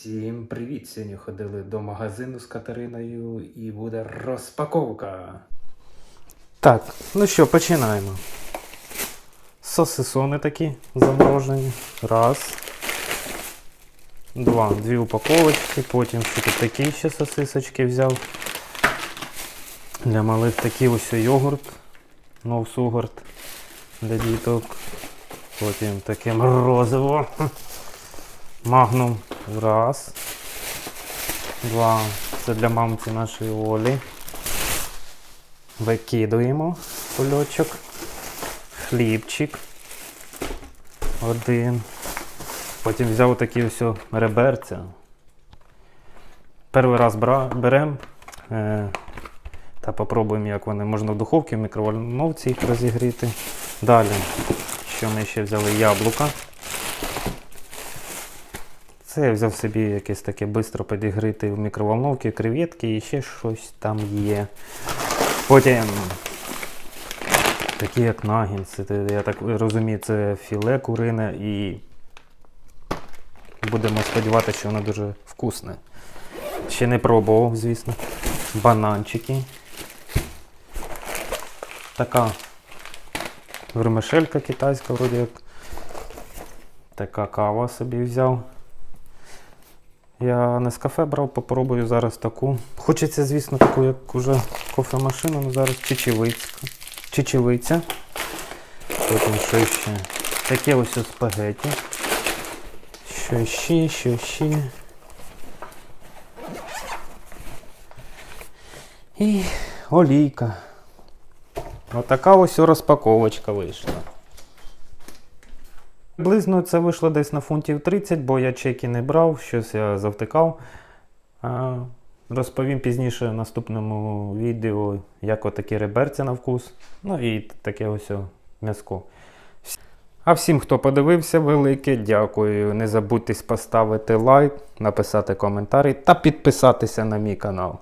Всім привіт! Сьогодні ходили до магазину з Катериною і буде розпаковка. Так, ну що, починаємо. Сосисони такі заморожені. Раз. Два. Дві упаковочки. Потім тут такі ще сосисочки взяв. Для малих такий ось йогурт. Новсугарт для діток. Потім таке морозиво. Магнум. Раз. Два. Це для мамці нашої Олі. Викидуємо кульочок. Хлібчик. Один. Потім взяв такі ось реберця. Перший раз беремо е, та попробуємо, як вони можна в духовці, в мікроволновці їх розігріти. Далі, що ми ще взяли яблука. Це я взяв собі якесь таке швидко підігріти в мікроволновці, креветки і ще щось там є. Потім такі як нагінці, я так розумію, це філе курине і будемо сподіватися, що воно дуже вкусне. Ще не пробував, звісно. Бананчики. Така вермишелька китайська, вроді як. Така кава собі взяв. Я не з кафе брав, попробую зараз таку. Хочеться, звісно, таку, як уже кофемашину, але зараз чечевицька. Чечевиця. Потім що ще? Таке ось ось спагеті. Що ще, що ще. І олійка. Отака ось розпаковочка вийшла. Приблизно це вийшло десь на фунтів 30, бо я чеки не брав, щось я завтикав. Розповім пізніше в наступному відео, як отакі реберці на вкус. Ну і таке ось м'язко. А всім, хто подивився, велике дякую. Не забудьте поставити лайк, написати коментарі та підписатися на мій канал.